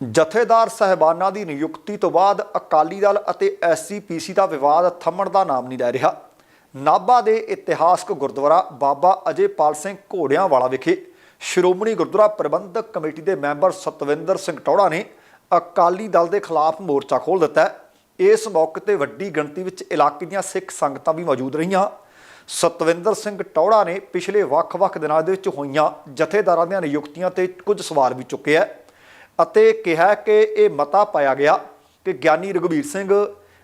ਜਥੇਦਾਰ ਸਹਿਬਾਨਾਂ ਦੀ ਨਿਯੁਕਤੀ ਤੋਂ ਬਾਅਦ ਅਕਾਲੀ ਦਲ ਅਤੇ ਐਸਜੀਪੀਸੀ ਦਾ ਵਿਵਾਦ ਥੰਮਣ ਦਾ ਨਾਮ ਨਹੀਂ ਲੈ ਰਿਹਾ। ਨਾਭਾ ਦੇ ਇਤਿਹਾਸਕ ਗੁਰਦੁਆਰਾ ਬਾਬਾ ਅਜੇਪਾਲ ਸਿੰਘ ਘੋੜਿਆਂ ਵਾਲਾ ਵਿਖੇ ਸ਼੍ਰੋਮਣੀ ਗੁਰਦੁਆਰਾ ਪ੍ਰਬੰਧਕ ਕਮੇਟੀ ਦੇ ਮੈਂਬਰ ਸਤਵਿੰਦਰ ਸਿੰਘ ਟੌੜਾ ਨੇ ਅਕਾਲੀ ਦਲ ਦੇ ਖਿਲਾਫ ਮੋਰਚਾ ਖੋਲ੍ਹ ਦਿੱਤਾ ਇਸ ਮੌਕੇ ਤੇ ਵੱਡੀ ਗਿਣਤੀ ਵਿੱਚ ਇਲਾਕੇ ਦੀਆਂ ਸਿੱਖ ਸੰਗਤਾਂ ਵੀ ਮੌਜੂਦ ਰਹੀਆਂ। ਸਤਵਿੰਦਰ ਸਿੰਘ ਟੌੜਾ ਨੇ ਪਿਛਲੇ ਵੱਖ-ਵੱਖ ਦਿਨਾਂ ਦੇ ਵਿੱਚ ਹੋਈਆਂ ਜਥੇਦਾਰਾਂ ਦੀਆਂ ਨਿਯੁਕਤੀਆਂ ਤੇ ਕੁਝ ਸਵਾਲ ਵੀ ਚੁੱਕੇ ਹੈ। ਅਤੇ ਕਿਹਾ ਕਿ ਇਹ ਮਤਾ ਪਾਇਆ ਗਿਆ ਕਿ ਗਿਆਨੀ ਰਘਵੀਰ ਸਿੰਘ,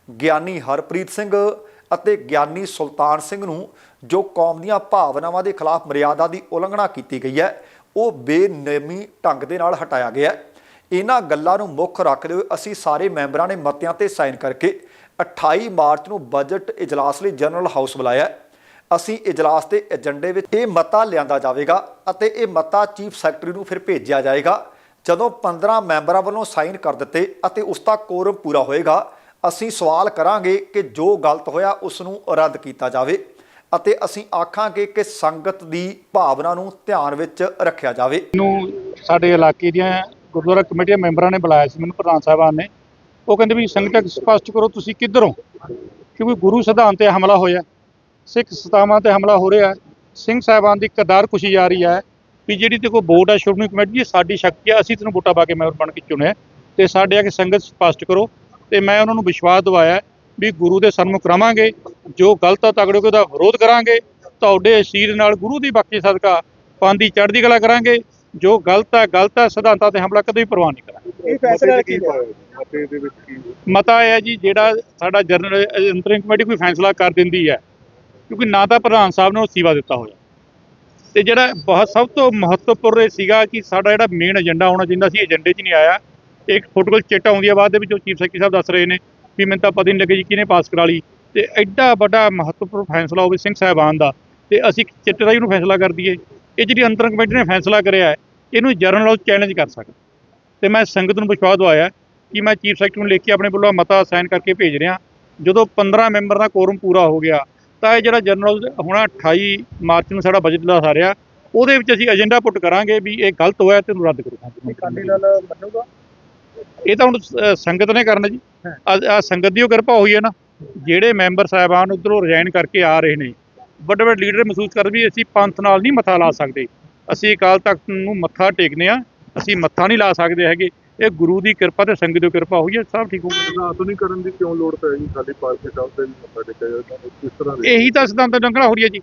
ਗਿਆਨੀ ਹਰਪ੍ਰੀਤ ਸਿੰਘ ਅਤੇ ਗਿਆਨੀ ਸੁਲਤਾਨ ਸਿੰਘ ਨੂੰ ਜੋ ਕੌਮ ਦੀਆਂ ਭਾਵਨਾਵਾਂ ਦੇ ਖਿਲਾਫ ਮਰਿਆਦਾ ਦੀ ਉਲੰਘਣਾ ਕੀਤੀ ਗਈ ਹੈ, ਉਹ ਬੇਨਿਯਮੀ ਢੰਗ ਦੇ ਨਾਲ ਹਟਾਇਆ ਗਿਆ ਇਹਨਾਂ ਗੱਲਾਂ ਨੂੰ ਮੁੱਖ ਰੱਖਦੇ ਹੋਏ ਅਸੀਂ ਸਾਰੇ ਮੈਂਬਰਾਂ ਨੇ ਮਤਿਆਂ ਤੇ ਸਾਈਨ ਕਰਕੇ 28 ਮਾਰਚ ਨੂੰ ਬਜਟ ਇਜਲਾਸ ਲਈ ਜਨਰਲ ਹਾਊਸ ਬੁਲਾਇਆ ਅਸੀਂ ਇਜਲਾਸ ਦੇ ਏਜੰਡੇ ਵਿੱਚ ਇਹ ਮਤਾ ਲਿਆਂਦਾ ਜਾਵੇਗਾ ਅਤੇ ਇਹ ਮਤਾ ਚੀਫ ਸੈਕਟਰੀ ਨੂੰ ਫਿਰ ਭੇਜਿਆ ਜਾਏਗਾ। ਜਦੋਂ 15 ਮੈਂਬਰਾਂ ਵੱਲੋਂ ਸਾਈਨ ਕਰ ਦਿੱਤੇ ਅਤੇ ਉਸ ਦਾ ਕੋਰਮ ਪੂਰਾ ਹੋਏਗਾ, ਅਸੀਂ ਸਵਾਲ ਕਰਾਂਗੇ ਕਿ ਜੋ ਗਲਤ ਹੋਇਆ ਉਸ ਨੂੰ ਰੱਦ ਕੀਤਾ ਜਾਵੇ ਅਤੇ ਅਸੀਂ ਆਖਾਂਗੇ ਕਿ ਸੰਗਤ ਦੀ ਭਾਵਨਾ ਨੂੰ ਧਿਆਨ ਵਿੱਚ ਰੱਖਿਆ ਜਾਵੇ। ਨੂੰ ਸਾਡੇ ਇਲਾਕੇ ਦੀਆਂ ਗੁਰਦੁਆਰਾ ਕਮੇਟੀ ਦੇ ਮੈਂਬਰਾਂ ਨੇ ਬੁਲਾਇਆ ਸੀ, ਮੈਨੂੰ ਪ੍ਰਧਾਨ ਸਾਹਿਬਾਨ ਨੇ। ਉਹ ਕਹਿੰਦੇ ਵੀ ਸੰਗਤ ਸਪਸ਼ਟ ਕਰੋ, ਤੁਸੀਂ ਕਿੱਧਰੋਂ? ਕਿਉਂਕਿ ਗੁਰੂ ਸਿਧਾਂਤ ਤੇ ਹਮਲਾ ਹੋਇਆ, ਸਿੱਖ ਸਤਾਵਾਂ ਤੇ ਹਮਲਾ ਹੋ ਰਿਹਾ, ਸਿੰਘ ਸਾਹਿਬਾਨ ਦੀ ਕਦਾਰ ਕੁਸ਼ੀ ਜਾ ਰਹੀ ਹੈ। ਵੀ ਜਿਹੜੀ ਤੇ ਕੋਈ ਵੋਟ ਹੈ ਸ਼੍ਰੋਮਣੀ ਕਮੇਟੀ ਦੀ ਸਾਡੀ ਸ਼ਕਤੀ ਹੈ ਅਸੀਂ ਤੈਨੂੰ ਵੋਟਾਂ ਪਾ ਕੇ ਮੈਂਬਰ ਬਣ ਕੇ ਚੁਣਿਆ ਤੇ ਸਾਡੇ ਆ ਕੇ ਸੰਗਤ ਸਪਸ਼ਟ ਕਰੋ। ਤੇ ਮੈਂ ਉਹਨਾਂ ਨੂੰ ਵਿਸ਼ਵਾਸ ਦਿਵਾਇਆ ਵੀ ਗੁਰੂ ਦੇ ਸਨਮੁਖ ਰਵਾਂਗੇ ਜੋ ਗਲਤ ਆ ਤਗੜੇ ਉਹਦਾ ਵਿਰੋਧ ਕਰਾਂਗੇ ਤੁਹਾਡੇ ਅਸ਼ੀਰ ਨਾਲ ਗੁਰੂ ਦੀ ਬਖਸ਼ੀ ਸਦਕਾ ਪੰਨ ਦੀ ਚੜ੍ਹਦੀ ਕਲਾ ਕਰਾਂਗੇ ਜੋ ਗਲਤ ਹੈ ਗਲਤ ਹੈ ਸਿਧਾਂਤਾਂ ਤੇ ਹਮਲਾ ਕਦੇ ਵੀ ਪ੍ਰਵਾਨ ਨਹੀਂ ਕਰਾਂਗੇ। ਇਹ ਫੈਸਲਾ ਕੀ ਹੋਇਆ? ਮਤੇ ਦੇ ਵਿੱਚ ਕੀ ਮਤਾ ਇਹ ਹੈ ਜੀ ਜਿਹੜਾ ਸਾਡਾ ਜਨਰਲ ਅੰਤਰਿੰਗ ਕਮੇਟੀ ਕੋਈ ਫੈਸਲਾ ਕਰ ਦਿੰਦੀ ਹੈ ਕਿਉਂਕਿ ਨਾ ਤਾਂ ਪ੍ਰਧਾਨ ਸਾਹਿਬ ਨੇ ਉਹ ਸੀਵਾ ਦਿੱਤਾ ਹੋਇਆ। ਤੇ ਜਿਹੜਾ ਬਹੁਤ ਸਭ ਤੋਂ ਮਹੱਤਵਪੂਰਨ ਇਹ ਸੀਗਾ ਕਿ ਸਾਡਾ ਜਿਹੜਾ ਮੇਨ ਏਜੰਡਾ ਹੋਣਾ ਚਾਹੀਦਾ ਸੀ ਏਜੰਡੇ 'ਚ ਨਹੀਂ ਆਇਆ। ਇੱਕ ਤੁਹਾਡੇ ਕੋਲ ਚਿੱਟ ਆਉਂਦੀ ਹੈ ਬਾਅਦ ਦੇ ਵਿੱਚ ਉਹ ਚੀਫ ਸੈਕਟਰੀ ਸਾਹਿਬ ਦੱਸ ਰਹੇ ਨੇ ਵੀ ਮੈਨੂੰ ਤਾਂ ਪਤਾ ਨਹੀਂ ਲੱਗੇ ਜੀ ਕਿਹਨੇ ਪਾਸ ਕਰਾ ਲਈ। ਤੇ ਐਡਾ ਵੱਡਾ ਮਹੱਤਵਪੂਰਨ ਫੈਸਲਾ ਹੋਵੇ ਸਿੰਘ ਸਾਹਿਬਾਨ ਦਾ, ਤੇ ਅਸੀਂ ਚਿੱਟ ਦਾ ਹੀ ਉਹਨੂੰ ਫੈਸਲਾ ਕਰ ਦਈਏ। ਇਹ ਜਿਹੜੀ ਅੰਤਰ ਕਮੇਟੀ ਨੇ ਫੈਸਲਾ ਕਰਿਆ, ਇਹਨੂੰ ਜਰਨਲ ਹਾਊਸ ਚੈਲੰਜ ਕਰ ਸਕਦਾ। ਤੇ ਮੈਂ ਸੰਗਤ ਨੂੰ ਵਿਸ਼ਵਾਸ ਦਵਾਇਆ ਕਿ ਮੈਂ ਚੀਫ ਸੈਕਟਰੀ ਨੂੰ ਲਿਖ ਕੇ ਆਪਣੇ ਵੱਲੋਂ ਮਤਾ ਸਾਈਨ ਕਰਕੇ ਭੇਜ ਰਿਹਾ। ਜਦੋਂ 15 ਮੈਂਬਰ ਦਾ ਕੋਰਮ ਪੂਰਾ ਹੋ ਗਿਆ ਤਾਂ ਇਹ ਜਿਹੜਾ ਜਨਰਲ ਹੋਣਾ 28 ਮਾਰਚ ਨੂੰ ਸਾਡਾ ਬਜਟ ਦਾ ਸਾਰਿਆ ਉਹਦੇ ਵਿੱਚ ਅਸੀਂ ਏਜੰਡਾ ਪੁੱਟ ਕਰਾਂਗੇ ਵੀ ਇਹ ਗਲਤ ਹੋਇਆ ਤੇ ਇਹਨੂੰ ਰੱਦ ਕਰੋ। ਅਕਾਲੀ ਦਲ ਮੰਨੂਗਾ? ਇਹ ਤਾਂ ਹੁਣ ਸੰਗਤ ਨੇ ਕਰਨਾ ਜੀ। ਆ ਸੰਗਤ ਦੀ ਉਹ ਕਿਰਪਾ ਹੋਈ ਹੈ ਨਾ। ਜਿਹੜੇ ਮੈਂਬਰ ਸਾਹਿਬਾਨ ਉਧਰੋਂ ਰਿਜ਼ਾਈਨ ਕਰਕੇ ਆ ਰਹੇ ਨੇ ਵੱਡੇ ਵੱਡੇ ਲੀਡਰ ਮਹਿਸੂਸ ਕਰ ਵੀ ਅਸੀਂ ਪੰਥ ਨਾਲ ਨਹੀਂ ਮੱਥਾ ਲਾ ਸਕਦੇ। ਅਸੀਂ ਅਕਾਲ ਤਖਤ ਨੂੰ ਮੱਥਾ ਟੇਕਨੇ ਆ ਅਸੀਂ ਮੱਥਾ ਨਹੀਂ ਲਾ ਸਕਦੇ ਹੈਗੇ। ਇਹ ਗੁਰੂ ਦੀ ਕਿਰਪਾ ਤੇ ਸੰਗਤ ਦੀ ਕਿਰਪਾ ਹੋਈ ਹੈ ਸਭ ਠੀਕ ਹੋ ਗਿਆ ਆਧੁਨਿਕਰਨ ਦੀ ਕਿਉਂ ਲੋੜ ਪੈ ਗਈ? ਖਾਲੀ ਪਾਰਟੀ ਸਾਹਿਬ ਤੇ ਵੀ ਮੱਥਾ ਟੇਕਿਆ ਜਾਂਦਾ ਕਿਸ ਤਰ੍ਹਾਂ ਦੇ ਇਹੀ ਤਾਂ ਸਿਧਾਂਤ ਲੰਘਣਾ ਹੋ ਰਹੀ ਹੈ ਜੀ।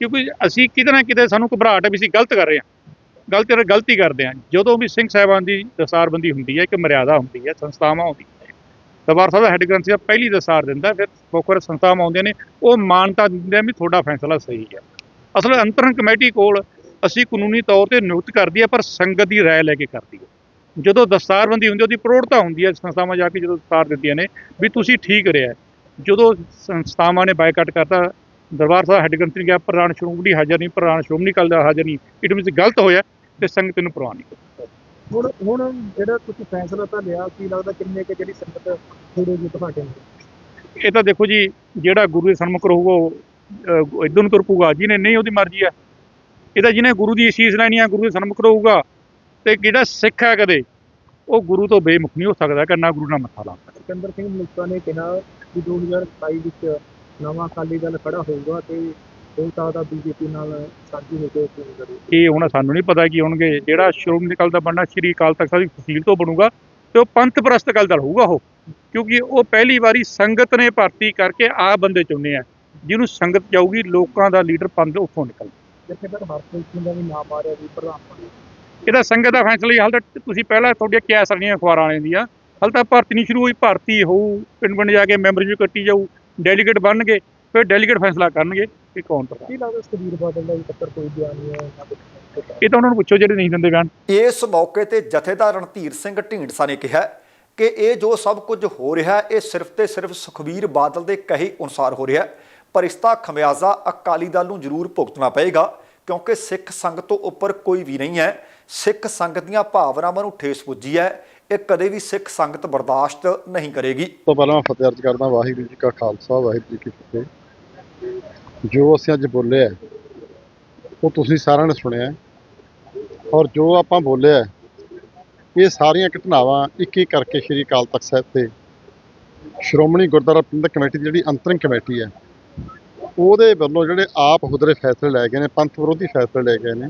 ਕਿਉਂਕਿ ਅਸੀਂ ਕਿਤੇ ਨਾ ਕਿਤੇ ਸਾਨੂੰ ਘਬਰਾਹਟ ਹੈ ਵੀ ਅਸੀਂ ਗਲਤ ਕਰ ਰਹੇ ਹਾਂ। ਗਲਤ ਗਲਤੀ ਕਰਦੇ ਹਾਂ। ਜਦੋਂ ਵੀ ਸਿੰਘ ਸਾਹਿਬਾਨ ਦੀ ਦਸਾਰਬੰਦੀ ਹੁੰਦੀ ਹੈ ਇੱਕ ਮਰਿਆਦਾ ਹੁੰਦੀ ਹੈ ਸੰਸਥਾਵਾਂ ਹੁੰਦੀਆਂ ਨੇ। ਦਰਬਾਰ ਸਾਹਿਬ ਦਾ ਹੈੱਡ ਗ੍ਰੰਥੀ ਸਾਹਿਬ ਪਹਿਲੀ ਦਸਾਰ ਦਿੰਦਾ ਫਿਰ ਮੁੱਖ ਸੰਸਥਾਵਾਂ ਆਉਂਦੀਆਂ ਨੇ। ਉਹ ਮਾਨਤਾ ਦਿੰਦੇ ਆ ਵੀ ਤੁਹਾਡਾ ਫੈਸਲਾ ਸਹੀ ਹੈ। ਅਸਲ ਅੰਤਰਨ ਕਮੇਟੀ ਕੋਲ ਅਸੀਂ ਕਾਨੂੰਨੀ ਤੌਰ ਤੇ ਨਿਯੁਕਤ ਕਰਦੀ ਹੈ ਪਰ ਸੰਗਤ ਦੀ ਰਾਏ ਲੈ ਕੇ ਕਰਦੀ ਹੈ। ਜਦੋਂ ਦਸਤਾਰਬੰਦੀ ਹੁੰਦੀ ਉਹਦੀ ਪ੍ਰੋੜਤਾ ਹੁੰਦੀ ਹੈ ਸੰਸਥਾਵਾਂ ਜਾ ਕੇ ਜਦੋਂ ਦਸਤਾਰ ਦਿੰਦੀਆਂ ਨੇ ਵੀ ਤੁਸੀਂ ਠੀਕ ਰਿਹਾ ਜਦੋਂ ਸੰਸਥਾਵਾਂ ਨੇ ਬਾਈਕਾਟ ਕਰਤਾ ਦਰਬਾਰ ਸਾਹਿਬ ਹੈੱਡ ਗ੍ਰੰਥੀ ਕਿਹਾ ਪ੍ਰਧਾਨ ਸ਼੍ਰੋਮਣੀ ਹਾਜ਼ਰ ਨਹੀਂ ਪ੍ਰਧਾਨ ਸ਼੍ਰੋਮਣੀ ਅਕਾਲੀ ਦਾ ਹਾਜ਼ਰ ਨਹੀਂ ਇਟ ਮੀਨਸ ਗਲਤ ਹੋਇਆ ਤੇ ਸੰਗਤ ਨੂੰ ਪ੍ਰਵਾਨ ਨਹੀਂ। ਹੁਣ ਹੁਣ ਜਿਹੜਾ ਤੁਸੀਂ ਫੈਸਲਾ ਤਾਂ ਲਿਆ ਕੀ ਲੱਗਦਾ ਕਿੰਨੇ ਕਿ ਜਿਹੜੀ ਸੰਗਤ ਛੋੜੇਗੀ ਤੁਹਾਡੇ ਨਾਲ ਇਹ ਤਾਂ ਦੇਖੋ ਜੀ ਜਿਹੜਾ ਗੁਰੂ ਦੇ ਸਨਮੁਖ ਰਹੂਗਾ ਉਹ ਇਦਾਂ ਨੂੰ ਤੁਰ ਪਊਗਾ ਜਿਹਨੇ ਨਹੀਂ ਉਹਦੀ ਮਰਜ਼ੀ ਹੈ। ਇਹ ਤਾਂ ਜਿਹਨੇ ਗੁਰੂ ਦੀ ਅਸੀਸ ਲੈਣੀ ਆ ਗੁਰੂ ਦੇ ਸਨਮੁਖ ਰਹੂਗਾ। ਤੇ ਜਿਹੜਾ ਸਿੱਖ ਹੈ ਕਦੇ? ਉਹ ਗੁਰੂ ਤੋਂ ਬੇਮੁਖ ਨਹੀਂ ਹੋ ਸਕਦਾ ਕਿ ਨਾ ਗੁਰੂ ਨਾਲ ਮੱਥਾ ਲਾ ਸਿਕੰਦਰ ਸਿੰਘ ਮਲੂਕਾ ਨੇ ਕਿਹਾ ਕਿ 2027 ਵਿੱਚ ਨਵਾਂ ਅਕਾਲੀ ਦਲ ਖੜਾ ਹੋਊਗਾ ਤੇ ਹੋ ਸਕਦਾ ਬੀਜੇਪੀ ਨਾਲ ਸਾਂਝੀ ਹੋ ਕੇ ਚੋਣ ਕਰੇ ਇਹ ਹੁਣ ਸਾਨੂੰ ਨਹੀਂ ਪਤਾ ਕੀ ਹੋਣਗੇ। ਜਿਹੜਾ ਸ਼੍ਰੋਮਣੀ ਅਕਾਲੀ ਦਾ ਬਣਨਾ ਸ਼੍ਰੀ ਅਕਾਲ ਤਖਤ ਸਾਹਿਬ ਦੀ ਤਹਿਸੀਲ ਤੋਂ ਬਣੂਗਾ ਤੇ ਉਹ ਪੰਥ ਪ੍ਰਸਤ ਅਕਾਲੀ ਦਲ ਹੋਊਗਾ ਉਹ। ਕਿਉਂਕਿ ਉਹ ਪਹਿਲੀ ਵਾਰੀ ਸੰਗਤ ਨੇ ਭਰਤੀ ਕਰਕੇ ਆ ਬੰਦੇ ਚੁਣੇ ਆ। ਜਿਹਨੂੰ ਸੰਗਤ ਚਾਹੂਗੀ ਲੋਕਾਂ ਦਾ ਲੀਡਰ ਪੰਥ ਉੱਥੋਂ ਨਿਕਲ ਜਿੱਥੇ ਤੱਕ ਹਰਪ੍ਰੀਤ ਸਿੰਘ ਦਾ ਵੀ ਨਾਮ ਆ ਰਿਹਾ ਵੀ ਪ੍ਰਧਾਨ ਬਣੇ ਇਹਦਾ ਸੰਗਤ ਦਾ ਫੈਸਲਾ ਹੀ ਹਾਲ ਤੱਕ ਤੁਸੀਂ ਪਹਿਲਾਂ ਤੁਹਾਡੀਆਂ ਕਿਆ ਸਰਣੀਆਂ ਅਖਬਾਰਾਂ ਵਾਲਿਆਂ ਦੀਆਂ ਹਾਲ ਤੱਕ ਭਰਤੀ ਨਹੀਂ ਸ਼ੁਰੂ ਹੋਈ ਭਰਤੀ ਹੋਊ ਪਿੰਡ ਪਿੰਡ ਜਾ ਕੇ ਮੈਂਬਰ ਵੀ ਕੱਟੀ ਜਾਊ ਡੈਲੀਗੇਟ ਬਣਨਗੇ ਫਿਰ ਡੈਲੀਗੇਟ ਫੈਸਲਾ ਕਰਨਗੇ ਕਿ ਕੌਣ ਪ੍ਰਧਾਨ ਕੀ ਲੱਗਦਾ ਸੁਖਬੀਰ ਬਾਦਲ ਦਾ ਵੀ ਪੱਤਰ ਕੋਈ ਬਿਆਨ ਨਹੀਂ ਹੈ ਇਹ ਤਾਂ ਉਹਨਾਂ ਨੂੰ ਪੁੱਛੋ ਜਿਹੜੇ ਨਹੀਂ ਦਿੰਦੇ ਬਿਆਨ। ਇਸ ਮੌਕੇ ਤੇ ਜਥੇਦਾਰ ਰਣਧੀਰ ਸਿੰਘ ਢੀਂਡਸਾ ਨੇ ਕਿਹਾ ਕਿ ਇਹ ਜੋ ਸਭ ਕੁਝ ਹੋ ਰਿਹਾ ਹੈ ਇਹ ਸਿਰਫ ਤੇ ਸਿਰਫ ਸੁਖਬੀਰ ਬਾਦਲ ਦੇ ਕਹੇ ਅਨੁਸਾਰ ਹੋ ਰਿਹਾ। ਹੈ ਪਰ ਇਸ ਦਾ ਖਮਿਆਜ਼ਾ ਅਕਾਲੀ ਦਲ ਨੂੰ ਜ਼ਰੂਰ ਭੁਗਤਣਾ ਪਏਗਾ ਕਿਉਂਕਿ ਸਿੱਖ ਸੰਗਤ ਤੋਂ ਉੱਪਰ ਕੋਈ ਵੀ ਨਹੀਂ ਹੈ। ਸਿੱਖ ਸੰਗਤ ਦੀਆਂ ਭਾਵਨਾਵਾਂ ਨੂੰ ਠੇਸ ਪੁੱਜੀ ਹੈ। ਇਹ ਕਦੇ ਵੀ ਸਿੱਖ ਸੰਗਤ ਬਰਦਾਸ਼ਤ ਨਹੀਂ ਕਰੇਗੀ। ਤੋਂ ਪਹਿਲਾਂ ਮੈਂ ਫਤਿਹ ਅਰਜ਼ ਕਰਦਾ ਵਾਹਿਗੁਰੂ ਜੀ ਕਾ ਖਾਲਸਾ, ਵਾਹਿਗੁਰੂ ਜੀ ਕੀ ਫਤਿਹ। ਜੋ ਅਸੀਂ ਅੱਜ ਬੋਲਿਆ ਉਹ ਤੁਸੀਂ ਸਾਰਿਆਂ ਨੇ ਸੁਣਿਆ ਔਰ ਜੋ ਆਪਾਂ ਬੋਲਿਆ ਇਹ ਸਾਰੀਆਂ ਘਟਨਾਵਾਂ ਇੱਕ ਇੱਕ ਕਰਕੇ ਸ਼੍ਰੀ ਅਕਾਲ ਤਖਤ ਸਾਹਿਬ ਤੇ ਸ਼੍ਰੋਮਣੀ ਗੁਰਦੁਆਰਾ ਪ੍ਰਬੰਧਕ ਕਮੇਟੀ ਦੀ ਜਿਹੜੀ ਅੰਤਰਿੰਗ ਕਮੇਟੀ ਹੈ, ਉਹਦੇ ਵੱਲੋਂ ਜਿਹੜੇ ਆਪ ਹੁਦਰੇ ਫੈਸਲੇ ਲੈ ਗਏ ਨੇ, ਪੰਥ ਵਿਰੋਧੀ ਫੈਸਲੇ ਲਏ ਗਏ ਨੇ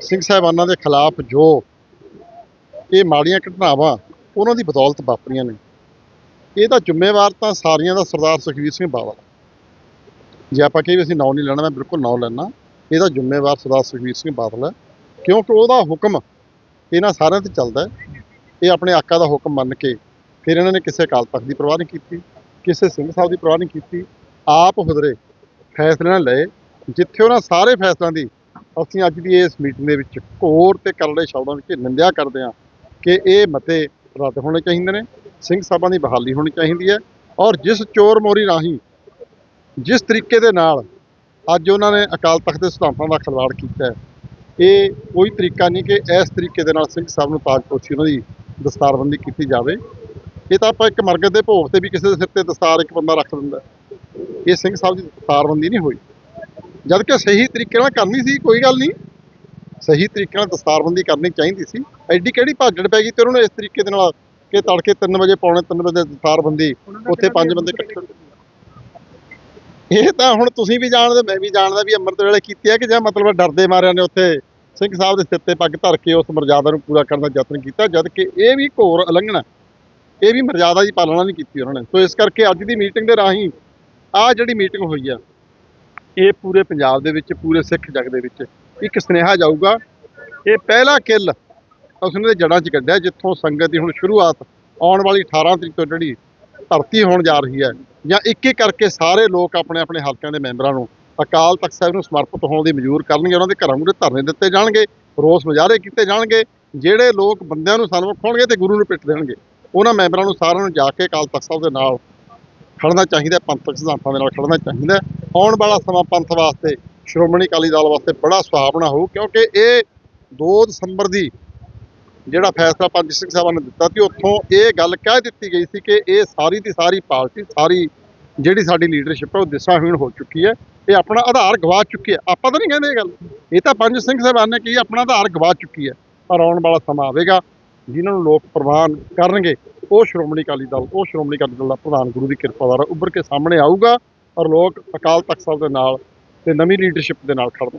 ਸਿੰਘ ਸਾਹਿਬਾਨਾਂ ਦੇ ਖਿਲਾਫ ਜੋ ਇਹ ਮਾੜੀਆਂ ਘਟਨਾਵਾਂ, ਉਹਨਾਂ ਦੀ ਬਦੌਲਤ ਵਾਪਰੀਆਂ ਨੇ। ਇਹਦਾ ਜ਼ਿੰਮੇਵਾਰ ਤਾਂ ਸਾਰੀਆਂ ਦਾ ਸਰਦਾਰ ਸੁਖਬੀਰ ਸਿੰਘ ਬਾਦਲ। ਜੇ ਆਪਾਂ ਕਹੀਏ ਅਸੀਂ ਨਾਂ ਨਹੀਂ ਲੈਣਾ, ਮੈਂ ਬਿਲਕੁਲ ਨਾਂ ਲੈਣਾ ਇਹਦਾ ਜ਼ਿੰਮੇਵਾਰ ਸਰਦਾਰ ਸੁਖਬੀਰ ਸਿੰਘ ਬਾਦਲ ਹੈ। ਕਿਉਂਕਿ ਉਹਦਾ ਹੁਕਮ ਇਹਨਾਂ ਸਾਰਿਆਂ ਤੇ ਚੱਲਦਾ ਹੈ। ਇਹ ਆਪਣੇ ਆਕਾ ਦਾ ਹੁਕਮ ਮੰਨ ਕੇ ਫਿਰ ਇਹਨਾਂ ਨੇ ਕਿਸੇ ਅਕਾਲ ਤਖਤ ਦੀ ਪਰਵਾਹ ਨਹੀਂ ਕੀਤੀ, ਕਿਸੇ ਸਿੰਘ ਸਾਹਿਬ ਦੀ ਪਰਵਾਹ ਨਹੀਂ ਕੀਤੀ। ਆਪ ਹੁਦਰੇ ਫੈਸਲੇ ਲਏ। ਜਿੱਥੇ ਉਹਨਾਂ ਸਾਰੇ ਫੈਸਲਿਆਂ ਦੀ ਅਸੀਂ ਅੱਜ ਦੀ ਇਸ ਮੀਟਿੰਗ ਦੇ ਵਿੱਚ ਘੋਰ ਤੇ ਕਰੜੇ ਸ਼ਬਦਾਂ ਵਿੱਚ ਨਿੰਦਿਆ ਕਰਦੇ ਹਾਂ ਕਿ ਇਹ ਮਤੇ ਰੱਦ ਹੋਣੇ ਚਾਹੀਦੇ ਨੇ, ਸਿੰਘ ਸਾਹਿਬਾਂ ਦੀ ਬਹਾਲੀ ਹੋਣੀ ਚਾਹੀਦੀ ਹੈ ਔਰ ਜਿਸ ਚੋਰ ਮੋਰੀ ਰਾਹੀਂ ਜਿਸ ਤਰੀਕੇ ਦੇ ਨਾਲ ਅੱਜ ਉਹਨਾਂ ਨੇ ਅਕਾਲ ਤਖਤ ਦੇ ਸਿਧਾਂਤਾਂ ਦਾ ਖਿਲਵਾੜ ਕੀਤਾ ਇਹ ਕੋਈ ਤਰੀਕਾ ਨਹੀਂ ਕਿ ਇਸ ਤਰੀਕੇ ਦੇ ਨਾਲ ਸਿੰਘ ਸਾਹਿਬ ਨੂੰ ਤਾਜਪੋਸ਼ੀ ਉਹਨਾਂ ਦੀ ਦਸਤਾਰਬੰਦੀ ਕੀਤੀ ਜਾਵੇ। ਇਹ ਤਾਂ ਆਪਾਂ ਇੱਕ ਮਰਗਤ ਦੇ ਭੋਗ ਤੇ ਵੀ ਕਿਸੇ ਦੇ ਸਿਰ ਤੇ ਦਸਤਾਰ ਇੱਕ ਬੰਦਾ ਰੱਖ ਦਿੰਦਾ ਇਹ ਸਿੰਘ ਸਾਹਿਬ ਦੀ ਦਸਤਾਰਬੰਦੀ ਨਹੀਂ ਹੋਈ। ਜਦ ਕਿ ਸਹੀ ਤਰੀਕੇ ਨਾਲ ਕਰਨੀ ਸੀ ਕੋਈ ਗੱਲ ਨਹੀਂ। ਸਹੀ ਤਰੀਕੇ ਨਾਲ ਦਸਤਾਰਬੰਦੀ ਕਰਨੀ ਚਾਹੀਦੀ ਸੀ। ਐਡੀ ਕਿਹੜੀ ਭਾਜੜ ਪੈ ਗਈ ਤੇ ਉਹਨਾਂ ਨੂੰ ਇਸ ਤਰੀਕੇ ਦੇ ਨਾਲ ਕਿ ਤੜਕੇ 3 ਵਜੇ ਪੌਣੇ 3 ਵਜੇ ਦਸਤਾਰਬੰਦੀ ਉੱਥੇ ਪੰਜ ਬੰਦੇ ਇਕੱਠੇ ਇਹ ਤਾਂ ਹੁਣ ਤੁਸੀਂ ਵੀ ਜਾਣਦੇ ਮੈਂ ਵੀ ਜਾਣਦਾ ਵੀ ਅੰਮ੍ਰਿਤ ਵੇਲੇ ਕੀਤੀ ਹੈ ਕਿ ਜਾਂ ਮਤਲਬ ਡਰਦੇ ਮਾਰਿਆਂ ਨੇ ਉੱਥੇ ਸਿੰਘ ਸਾਹਿਬ ਦੇ ਸਿਰ ਤੇ ਪੱਗ ਧਰ ਕੇ ਉਸ ਮਰਜ਼ਾਦਾ ਨੂੰ ਪੂਰਾ ਕਰਨ ਦਾ ਯਤਨ ਕੀਤਾ ਜਦ ਕਿ ਇਹ ਵੀ ਘੋਰ ਉਲੰਘਣਾ ਇਹ ਵੀ ਮਰਜ਼ਾਦਾ ਦੀ ਪਾਲਣਾ ਨਹੀਂ ਕੀਤੀ ਉਹਨਾਂ ਨੇ। ਸੋ ਇਸ ਕਰਕੇ ਅੱਜ ਦੀ ਮੀਟਿੰਗ ਦੇ ਰਾਹੀਂ ਆਹ ਜਿਹੜੀ ਮੀਟਿੰਗ ਹੋਈ ਆ ਇਹ ਪੂਰੇ ਪੰਜਾਬ ਦੇ ਵਿੱਚ, ਪੂਰੇ ਸਿੱਖ ਜਗ ਦੇ ਵਿੱਚ ਇੱਕ ਸੁਨੇਹਾ ਜਾਊਗਾ। ਇਹ ਪਹਿਲਾ ਕਿੱਲ ਉਸਨੇ ਦੇ ਜੜ੍ਹਾਂ 'ਚ ਕੱਢਿਆ, ਜਿੱਥੋਂ ਸੰਗਤ ਦੀ ਹੁਣ ਸ਼ੁਰੂਆਤ ਆਉਣ ਵਾਲੀ 18 ਤਰੀਕ ਤੋਂ ਜਿਹੜੀ ਧਰਤੀ ਹੋਣ ਜਾ ਰਹੀ ਹੈ। ਜਾਂ ਇੱਕ ਇੱਕ ਕਰਕੇ ਸਾਰੇ ਲੋਕ ਆਪਣੇ ਆਪਣੇ ਹਲਕਿਆਂ ਦੇ ਮੈਂਬਰਾਂ ਨੂੰ ਅਕਾਲ ਤਖਤ ਸਾਹਿਬ ਨੂੰ ਸਮਰਪਿਤ ਹੋਣ ਦੀ ਮਨਜ਼ੂਰ ਕਰਨਗੇ, ਉਹਨਾਂ ਦੇ ਘਰਾਂ ਮੂਹਰੇ ਧਰਨੇ ਦਿੱਤੇ ਜਾਣਗੇ, ਰੋਸ ਮੁਜ਼ਾਹਰੇ ਕੀਤੇ ਜਾਣਗੇ। ਜਿਹੜੇ ਲੋਕ ਬੰਦਿਆਂ ਨੂੰ ਸਨਮੁਖ ਹੋਣਗੇ ਤੇ ਗੁਰੂ ਨੂੰ ਪਿੱਟ ਦੇਣਗੇ, ਉਹਨਾਂ ਮੈਂਬਰਾਂ ਨੂੰ ਸਾਰਿਆਂ ਨੂੰ ਜਾ ਕੇ ਅਕਾਲ ਤਖਤ ਸਾਹਿਬ ਦੇ ਨਾਲ ਖੜਨਾ ਚਾਹੀਦਾ ਪੰਥਕ ਸਿਧਾਂਤਾਂ ਦੇ ਨਾਲ ਖੜਨਾ ਚਾਹੀਦਾ ਆਉਣ ਵਾਲਾ ਸਮਾਂ ਪੰਥ ਵਾਸਤੇ, ਸ਼੍ਰੋਮਣੀ ਅਕਾਲੀ ਦਲ ਵਾਸਤੇ ਬੜਾ ਸੁਹਾਵਣਾ ਹੋਊ ਕਿਉਂਕਿ ਇਹ 2 ਦਸੰਬਰ ਦੀ ਜਿਹੜਾ ਫੈਸਲਾ ਪੰਜ ਸਿੰਘ ਸਾਹਿਬਾਨ ਨੇ ਦਿੱਤਾ ਸੀ, ਉੱਥੋਂ ਇਹ ਗੱਲ ਕਹਿ ਦਿੱਤੀ ਗਈ ਸੀ ਕਿ ਇਹ ਸਾਰੀ ਦੀ ਸਾਰੀ ਪਾਰਟੀ, ਸਾਰੀ ਜਿਹੜੀ ਸਾਡੀ ਲੀਡਰਸ਼ਿਪ ਹੈ, ਉਹ ਦਿਸ਼ਾਹੀਣ ਹੋ ਚੁੱਕੀ ਹੈ। ਇਹ ਆਪਣਾ ਆਧਾਰ ਗਵਾ ਚੁੱਕੀ ਹੈ। ਆਪਾਂ ਤਾਂ ਨਹੀਂ ਕਹਿੰਦੇ ਇਹ ਗੱਲ। ਇਹ ਤਾਂ ਪੰਜ ਸਿੰਘ ਸਾਹਿਬਾਨ ਨੇ ਕੀ, ਆਪਣਾ ਆਧਾਰ ਗਵਾ ਚੁੱਕੀ ਹੈ। ਪਰ ਆਉਣ ਵਾਲਾ ਸਮਾਂ ਆਵੇਗਾ, ਜਿਨ੍ਹਾਂ ਨੂੰ ਲੋਕ ਪ੍ਰਵਾਨ ਕਰਨਗੇ ਉਹ ਸ਼੍ਰੋਮਣੀ ਅਕਾਲੀ ਦਲ, ਉਹ ਸ਼੍ਰੋਮਣੀ ਅਕਾਲੀ ਦਲ ਦਾ ਪ੍ਰਧਾਨ ਗੁਰੂ ਦੀ ਕਿਰਪਾ ਦੁਆਰਾ ਉੱਭਰ ਕੇ ਸਾਹਮਣੇ ਆਊਗਾ ਔਰ ਲੋਕ ਅਕਾਲ ਤਖਤ ਸਾਹਿਬ ਦੇ ਨਾਲ ਤੇ ਨਵੀਂ ਲੀਡਰਸ਼ਿਪ ਦੇ ਨਾਲ ਖੜਨ